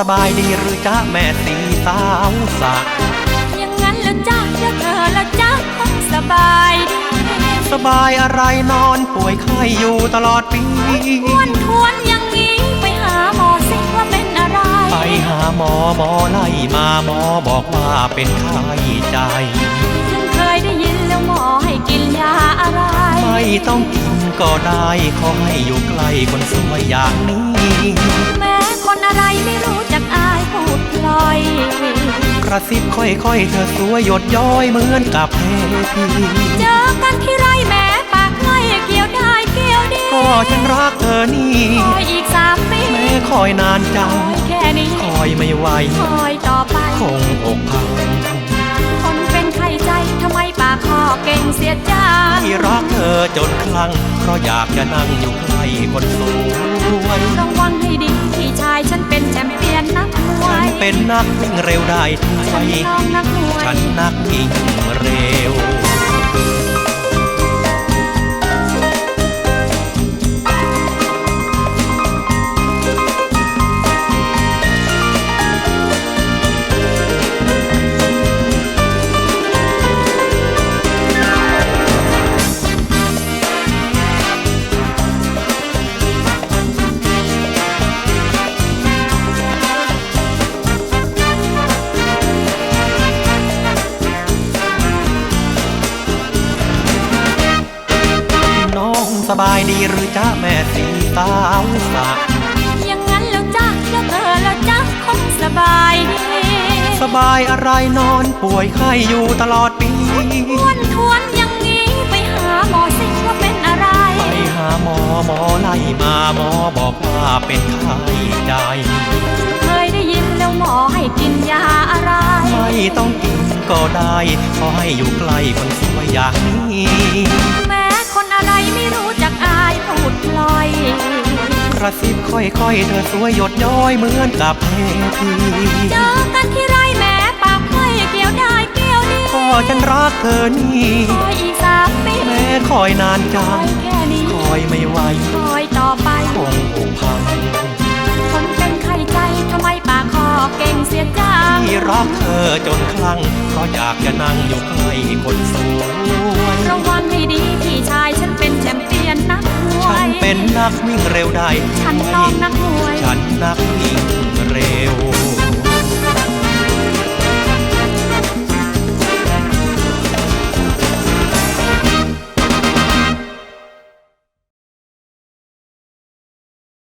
สบายดีหรือจ๊ะแม่สีสาวสักอย่างนั้นละจ้าแล้วเธอละจ้าคงสบายดีสบายอะไรนอนป่วยไข้อยู่ตลอดปีอ้วนทวนอย่างนี้ไปหาหมอสิว่าเป็นอะไร ไปหาหมอหมอไล่มาหมอบอกว่าเป็นไข้ใจฉันเคยได้ยินแล้วหมอให้กินยาอะไร ไม่ต้องกินก็ได้ขอให้อยู่ใกล้คนสวยอย่างนี้แม้คน อะไรไม่รู้จักอายพูดลอย กระซิบค่อยๆ เธอสวยหยดย้อยเหมือนกับเทพีเจอกันที่ไรแม้ปากไล่เกี่ยวได้เกี่ยวดีก็ฉันรักเธอนี่ คอยอีกสามปีแม้คอยนานคจังอยแค่นี้คอยไม่ไหว คอยต่อไปคงอกพัง จนคลั่งเพราะอยากจะนั่งอยู่ใกล้คนสวยระวังให้ดีพี่ชายฉันเป็นแชมเปี้ยนนักมวฉันยเป็นนักวิ่งเร็วได้ทุกฉัวันน้องนักมวยฉันนักวิ่งเร็ว สบายดีหรือจ๊ะแม่สีสาวสักอย่างนั้นแล้วจ้าแล้วเธอแล้วจ้าคงสบายดีสบายอะไรนอนป่วยไข้อยู่ตลอดปีอ้วนทวนอย่างนี้ไปหาหมอสิว่าเป็นอะไร ไปหาหมอหมอไล่มาหมอบอกว่าเป็นไข้ใจเคยได้ยินแล้วหมอให้กินยาอะไร ไม่ต้องกินก็ได้ขอให้อยู่ใกล้คนสวยอย่างนี้แม้คน ระซิบค่อยๆ เธอสวยหยดย้อยเหมือนกับเทพีเจอกันที่ไรแม้ปากไล่เกี่ยวได้เกี่ยวดีก็ฉันรักเธอนี่คอยอีกสามปีแม้คอยนานคจัองยแค่นี้คอยไม่ไหวคอยต่อไปคงอกพังคนเป็นไข้ใจทำไมปากคอเก่งเสียจังที่รักเธอจนคลั่งเพราะอยากจะนั่งอยู่ใกล้คนสวยระวังให้ดีพี่ชาย เป็นนักวิ่งเร็วได้ ฉันน้องนักมวย ฉันนักวิ่งเร็ว